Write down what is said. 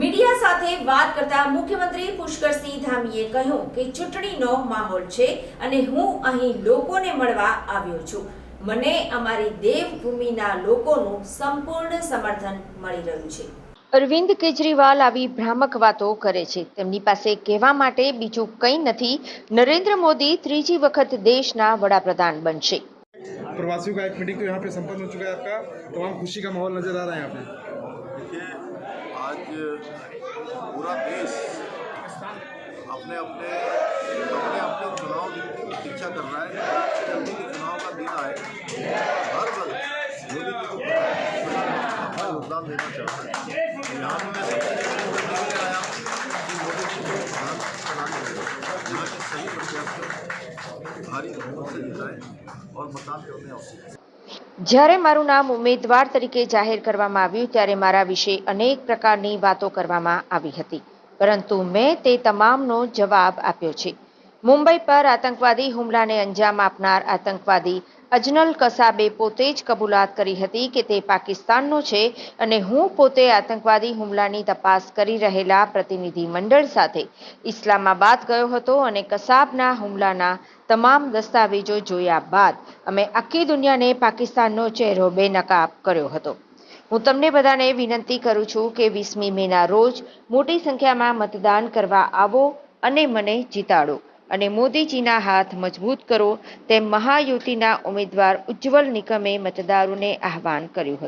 Media સાથે વાત કરતા મુખ્યમંત્રી પુષ્કરસિંહ ધામીએ કહ્યું કે ચૂંટણીનો માહોલ છે અને હું અહીં લોકોને મળવા આવ્યો છું. મને અમારી દેવભૂમિના લોકોનું સંપૂર્ણ સમર્થન મળી રહ્યું છે. અરવિંદ કેજરીવાલ આવી ભ્રામક વાતો કરે છે. તેમની પાસે કહેવા માટે બીજું કંઈ નથી. નરેન્દ્ર મોદી ત્રીજી વખત દેશના વડાપ્રધાન બનશે. પ્રવાસીઓ કા એક મીટિંગ તો યહાં पे संपन्न हो चुका है आपका तमाम खुशी का माहौल नजर आ रहा है यहाँ पे आज पूरा देश अपने अपने अपने अपने चुनाव की प्रतीक्षा कर रहा है। जल्दी के चुनाव का दिन आए। हर वर्ग मोदी जी को अपना योगदान देना चाहता है। यहाँ पे मैं सबसे के लिए आया हूँ कि मोदी जी को प्रधान बनाने के यहाँ के सही प्रत्याशियों भारी बहुमत से जिताएँ और मतदान करने दें। જ્યારે મારું નામ ઉમેદવાર તરીકે જાહેર કરવામાં આવ્યું ત્યારે મારા વિશે અનેક પ્રકારની વાતો કરવામાં આવી હતી. પરંતુ મેં તે તમામનો જવાબ આપ્યો છે. મુંબઈ પર આતંકવાદી હુમલાને અંજામ આપનાર આતંકવાદી અજનલ કસાબે પોતે જ કબૂલાત કરી હતી કે તે પાકિસ્તાનનો છે અને હું પોતે આતંકવાદી હુમલાની તપાસ કરી રહેલા પ્રતિનિધિ મંડળ સાથે ઇસ્લામાબાદ ગયો હતો અને કસાબના હુમલાના તમામ દસ્તાવેજો જોયા બાદ અમે આખી દુનિયાને પાકિસ્તાનનો ચહેરો બેનકાબ કર્યો હતો. હું તમને બધાને વિનંતી કરું છું કે વીસમી મેના રોજ મોટી સંખ્યામાં મતદાન કરવા આવો અને મને જીતાડો. અને મોદીજીના હાથ મજબૂત કરો તેમ મહાયુતિના ઉમેદવાર ઉજ્જવલ નિકમે મતદારોને આહવાન કર્યું હતું.